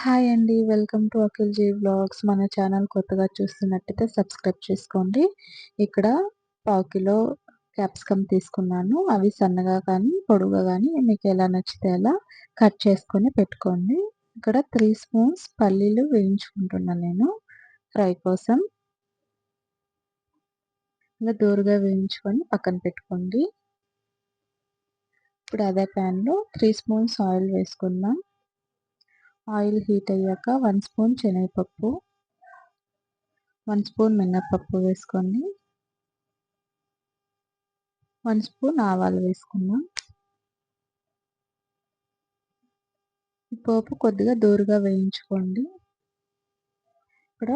Hi అండి. Welcome to Akhil ji blogs మన channel కొత్తగా చూస్తున్నట్టయితే సబ్స్క్రైబ్ చేసుకోండి. ఇక్కడ పావు కిలో క్యాప్సికమ్ తీసుకున్నాను. అవి సన్నగా కానీ, పొడుగ్గా కానీ మీకు ఎలా నచ్చితే అలా కట్ చేసుకొని పెట్టుకోండి. ఇక్కడ త్రీ స్పూన్స్ పల్లీలు వేయించుకుంటున్నాను నేను ఫ్రై కోసం. ఇలా దూరగా వేయించుకొని పక్కన పెట్టుకోండి. ఇప్పుడు అదే ప్యాన్లో త్రీ స్పూన్స్ ఆయిల్ వేసుకుందాం. ఆయిల్ హీట్ అయ్యాక వన్ స్పూన్ శనగపప్పు వన్ స్పూన్ మినప్పప్పు వేసుకోండి వన్ స్పూన్ ఆవాలు వేసుకుందాం ఈ పోపు కొద్దిగా దూరుగా వేయించుకోండి. ఇక్కడ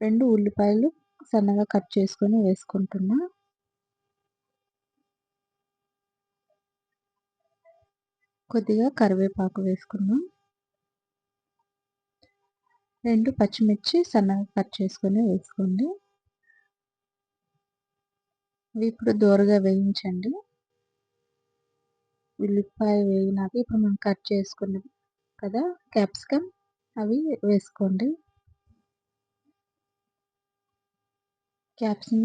రెండు ఉల్లిపాయలు సన్నగా కట్ చేసుకొని వేసుకుంటున్నా. కొద్దిగా కరివేపాకు వేసుకుందాం రెండు పచ్చిమిర్చి సన్నగా కట్ చేసుకొని వేసుకోండి. ఇవి ఇప్పుడు దోరగా వేయించండి. ఉల్లిపాయ వేయినాక ఇప్పుడు మనం కట్ చేసుకున్నాం కదా క్యాప్సికమ్ అవి వేసుకోండి. క్యాప్సికమ్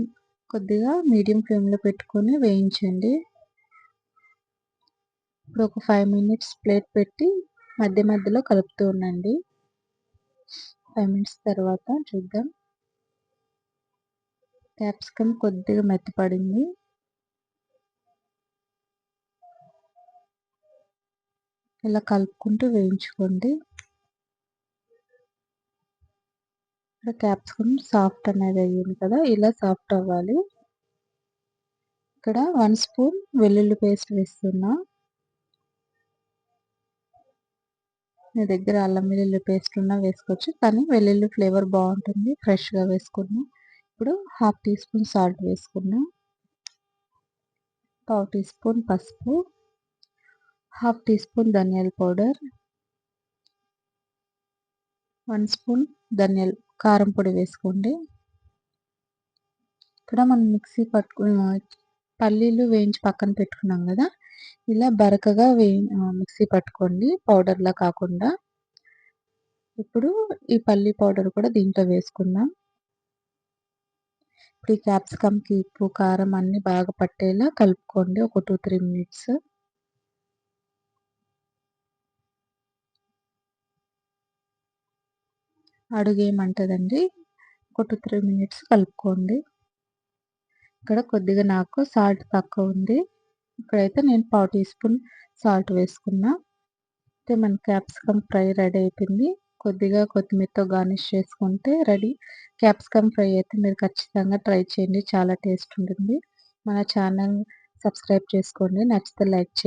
కొద్దిగా మీడియం ఫ్లేమ్లో పెట్టుకొని వేయించండి. ఇప్పుడు ఒక ఫైవ్ మినిట్స్ ప్లేట్ పెట్టి మధ్య మధ్యలో కలుపుతూ ఉండండి. ఫైవ్ మినిట్స్ తర్వాత చూద్దాం. క్యాప్సికమ్ కొద్దిగా మెత్తపడింది. ఇలా కలుపుకుంటూ వేయించుకోండి. ఇక్కడ క్యాప్సికమ్ సాఫ్ట్ అనేది అయ్యింది కదా ఇలా సాఫ్ట్ అవ్వాలి. ఇక్కడ వన్ స్పూన్ వెల్లుల్లి పేస్ట్ వేస్తున్నా. మీ దగ్గర అల్లం వెల్లుల్లి పేస్ట్ ఉన్నా వేసుకోవచ్చు. కానీ వెల్లుల్లి ఫ్లేవర్ బాగుంటుంది. ఫ్రెష్గా వేసుకున్నాం. ఇప్పుడు హాఫ్ టీ స్పూన్ సాల్ట్ వేసుకున్నాం. పావు టీ స్పూన్ పసుపు. హాఫ్ టీ స్పూన్ ధనియాల పౌడర్ వన్ స్పూన్ ధనియాల కారం పొడి వేసుకోండి. ఇక్కడ మనం మిక్సీ పట్టుకు పల్లీలు వేయించి పక్కన పెట్టుకున్నాం కదా. ఇలా బరకగా వే మిక్సీ పట్టుకోండి. పౌడర్లా కాకుండా. ఇప్పుడు ఈ పల్లీ పౌడర్ కూడా దీంట్లో వేసుకుందాం. ఇప్పుడు ఈ క్యాప్సికమ్కి ఉప్పు కారం అన్నీ బాగా పట్టేలా కలుపుకోండి. ఒక టూ త్రీ మినిట్స్. అడుగేమంటుందండి ఒక టూ త్రీ మినిట్స్ కలుపుకోండి. ఇక్కడ కొద్దిగా నాకు సాల్ట్ తక్కువ ఉంది. ఇక్కడైతే నేను పావు టీ స్పూన్ సాల్ట్ వేసుకున్నా. అయితే మన క్యాప్సికమ్ ఫ్రై రెడీ అయిపోయింది. కొద్దిగా కొత్తిమీరతో గార్నిష్ చేసుకుంటే రెడీ. క్యాప్సికమ్ ఫ్రై అయితే మీరు ఖచ్చితంగా ట్రై చేయండి. చాలా టేస్ట్ ఉంటుంది. మన ఛానల్ సబ్స్క్రైబ్ చేసుకోండి. నచ్చితే లైక్ చేయండి.